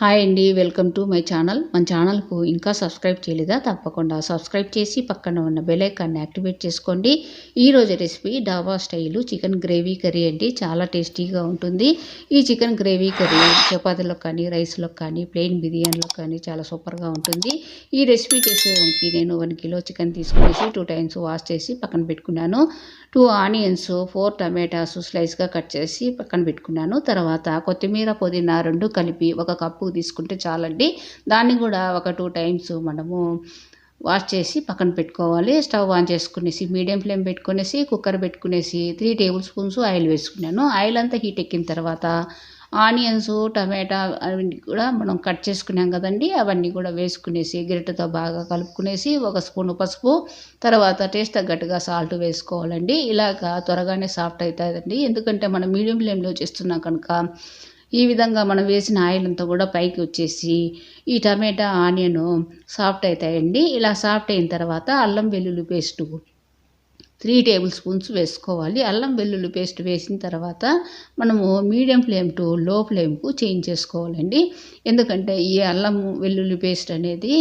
Hi అండి welcome to my channel. మన ఛానల్కు ఇంకా సబ్స్క్రైబ్ చేయలేదా? తప్పకుండా సబ్స్క్రైబ్ చేసి పక్కన ఉన్న బెలైకాన్ని యాక్టివేట్ చేసుకోండి. ఈరోజు రెసిపీ డాబా స్టైలు చికెన్ గ్రేవీ కర్రీ అండి. చాలా టేస్టీగా ఉంటుంది. ఈ చికెన్ గ్రేవీ కర్రీ చపాతీలో కానీ రైస్లో కానీ ప్లెయిన్ బిర్యానీలో కానీ చాలా సూపర్గా ఉంటుంది. ఈ రెసిపీ చేసేదానికి నేను వన్ కిలో చికెన్ తీసుకునేసి టూ టైమ్స్ వాష్ చేసి పక్కన పెట్టుకున్నాను. టూ ఆనియన్స్ ఫోర్ టమాటాస్ స్లైస్గా కట్ చేసి పక్కన పెట్టుకున్నాను. తర్వాత కొత్తిమీర పుదీనా రెండు కలిపి ఒక కప్పు తీసుకుంటే చాలండి. దాన్ని కూడా ఒక టూ టైమ్స్ మనము వాష్ చేసి పక్కన పెట్టుకోవాలి. స్టవ్ ఆన్ చేసుకునేసి మీడియం ఫ్లేమ్ పెట్టుకునేసి కుక్కర్ పెట్టుకునేసి త్రీ టేబుల్ స్పూన్స్ ఆయిల్ వేసుకున్నాను. ఆయిల్ అంతా హీట్ ఎక్కిన తర్వాత ఆనియన్స్ టమాటా అవన్నీ కూడా మనం కట్ చేసుకున్నాం కదండి. అవన్నీ కూడా వేసుకునేసి గిరిటతో బాగా కలుపుకునేసి ఒక స్పూన్ పసుపు తర్వాత టేస్ట్ తగ్గట్టుగా సాల్ట్ వేసుకోవాలండి. ఇలాగా త్వరగానే సాఫ్ట్ అవుతుందండి. ఎందుకంటే మనం మీడియం ఫ్లేమ్లో చేస్తున్నాం కనుక ఈ విధంగా మనం వేసిన ఆయిల్ అంతా కూడా పైకి వచ్చేసి ఈ టమాటా ఆనియన్ సాఫ్ట్ అవుతాయండి. ఇలా సాఫ్ట్ అయిన తర్వాత అల్లం వెల్లుల్లి పేస్టు త్రీ టేబుల్ స్పూన్స్ వేసుకోవాలి. అల్లం వెల్లుల్లి పేస్ట్ వేసిన తర్వాత మనము మీడియం ఫ్లేమ్ టు లో ఫ్లేమ్కు చేంజ్ చేసుకోవాలండి. ఎందుకంటే ఈ అల్లం వెల్లుల్లి పేస్ట్ అనేది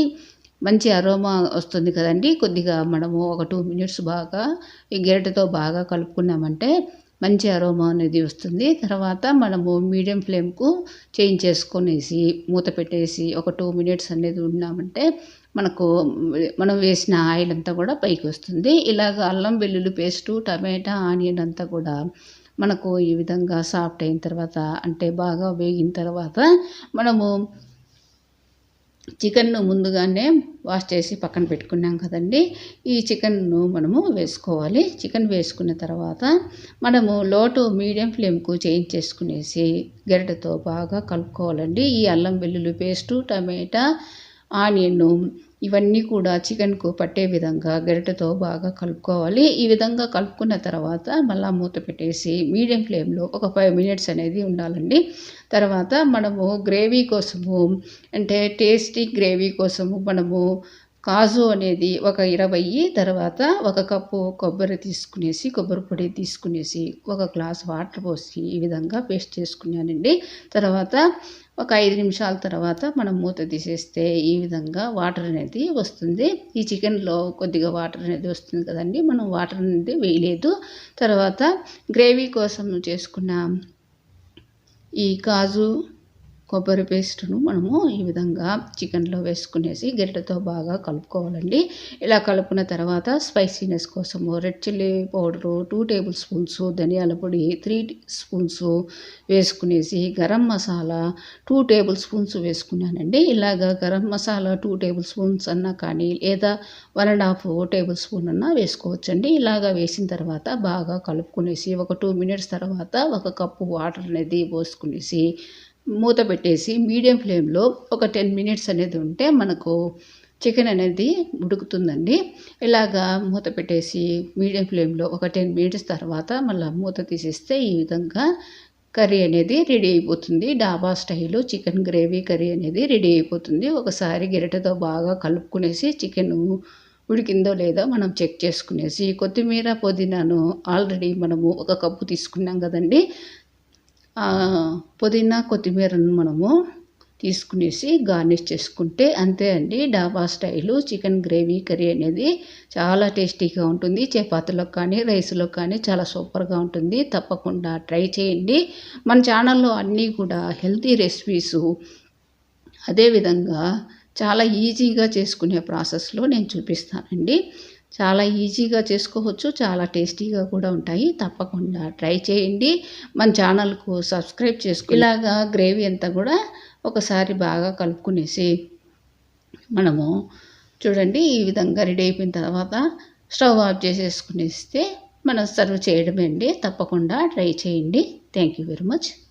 మంచి అరోమా వస్తుంది కదండి. కొద్దిగా మనము ఒక టూ మినిట్స్ బాగా ఈ గెరటతో బాగా కలుపుకున్నామంటే మంచి అరోమా అనేది వస్తుంది. తర్వాత మనము మీడియం ఫ్లేమ్కు చేంజ్ చేసుకునేసి మూత పెట్టేసి ఒక టూ మినిట్స్ అనేది ఉన్నామంటే మనకు మనం వేసిన ఆయిల్ అంతా కూడా పైకి వస్తుంది. ఇలాగ అల్లం వెల్లుల్లి పేస్టు టమాటా ఆనియన్ అంతా కూడా మనకు ఈ విధంగా సాఫ్ట్ అయిన తర్వాత అంటే బాగా వేగిన తర్వాత మనము చికెన్ను ముందుగానే వాష్ చేసి పక్కన పెట్టుకున్నాం కదండి. ఈ చికెన్ను మనము వేసుకోవాలి. చికెన్ వేసుకున్న తర్వాత మనము లోటు మీడియం ఫ్లేమ్కు చేంజ్ చేసుకునేసి గరిటతో బాగా కలుపుకోవాలండి. ఈ అల్లం వెల్లుల్లి పేస్టు టమాటా ఆనియన్ ఇవన్నీ కూడా చికెన్కు పట్టే విధంగా గరిటెతో బాగా కలుపుకోవాలి. ఈ విధంగా కలుపుకున్న తర్వాత మళ్ళీ మూత పెట్టేసి మీడియం ఫ్లేమ్లో ఒక ఫైవ్ మినిట్స్ అనేది ఉండాలండి. తర్వాత మనము గ్రేవీ కోసము అంటే టేస్టీ గ్రేవీ కోసము మనము కాజు అనేది ఒక ఇరవై తర్వాత ఒక కప్పు కొబ్బరి తీసుకునేసి కొబ్బరి పొడి తీసుకునేసి ఒక గ్లాస్ వాటర్ పోసి ఈ విధంగా పేస్ట్ చేసుకున్నానండి. తర్వాత ఒక ఐదు నిమిషాల తర్వాత మనం మూత తీసేస్తే ఈ విధంగా వాటర్ అనేది వస్తుంది. ఈ చికెన్లో కొద్దిగా వాటర్ అనేది వస్తుంది కదండి మనం వాటర్ అనేది వేయలేదు. తర్వాత గ్రేవీ కోసం చేసుకున్న ఈ కాజు కొబ్బరి పేస్ట్ను మనము ఈ విధంగా చికెన్లో వేసుకునేసి గరిటెతో బాగా కలుపుకోవాలండి. ఇలా కలుపుకున్న తర్వాత స్పైసీనెస్ కోసము red chilli powder two tablespoons ధనియాల పొడి త్రీ స్పూన్స్ వేసుకునేసి garam masala two tablespoons వేసుకున్నానండి. ఇలాగ garam masala two tablespoons అన్నా కానీ లేదా one and half tablespoon అన్నా వేసుకోవచ్చండి. ఇలాగ వేసిన తర్వాత బాగా కలుపుకునేసి ఒక టూ మినిట్స్ తర్వాత ఒక కప్పు వాటర్ అనేది పోసుకునేసి మూత పెట్టేసి మీడియం ఫ్లేమ్లో ఒక టెన్ మినిట్స్ అనేది ఉంటే మనకు చికెన్ అనేది ఉడుకుతుందండి. ఇలాగా మూత పెట్టేసి మీడియం ఫ్లేమ్లో ఒక టెన్ మినిట్స్ తర్వాత మళ్ళీ మూత తీసేస్తే ఈ విధంగా కర్రీ అనేది రెడీ అయిపోతుంది. Dhaba style chicken gravy curry అనేది రెడీ అయిపోతుంది. ఒకసారి గిరటతో బాగా కలుపుకునేసి చికెన్ ఉడికిందో లేదో మనం చెక్ చేసుకునేసి కొత్తిమీర పుదీనాను ఆల్రెడీ మనము ఒక కప్పు తీసుకున్నాం కదండి. పుదీనా కొత్తిమీరను మనము తీసుకునేసి గార్నిష్ చేసుకుంటే అంతే అండి. డాబా స్టైలు చికెన్ గ్రేవీ కర్రీ అనేది చాలా టేస్టీగా ఉంటుంది. చపాతీలో కానీ రైస్లో కానీ చాలా సూపర్గా ఉంటుంది. తప్పకుండా ట్రై చేయండి. మన ఛానల్లో అన్నీ కూడా హెల్తీ రెసిపీసు అదేవిధంగా చాలా ఈజీగా చేసుకునే ప్రాసెస్లో నేను చూపిస్తానండి. చాలా ఈజీగా చేసుకోవచ్చు చాలా టేస్టీగా కూడా ఉంటాయి. తప్పకుండా ట్రై చేయండి. మన ఛానల్కు సబ్స్క్రైబ్ చేసుకో ఇలాగా గ్రేవీ అంతా కూడా ఒకసారి బాగా కలుపుకునేసి మనము చూడండి ఈ విధంగా రెడీ అయిపోయిన తర్వాత స్టవ్ ఆఫ్ చేసేసుకునేస్తే మనం సర్వ్ చేయడమే అండి. తప్పకుండా ట్రై చేయండి. Thank you very much.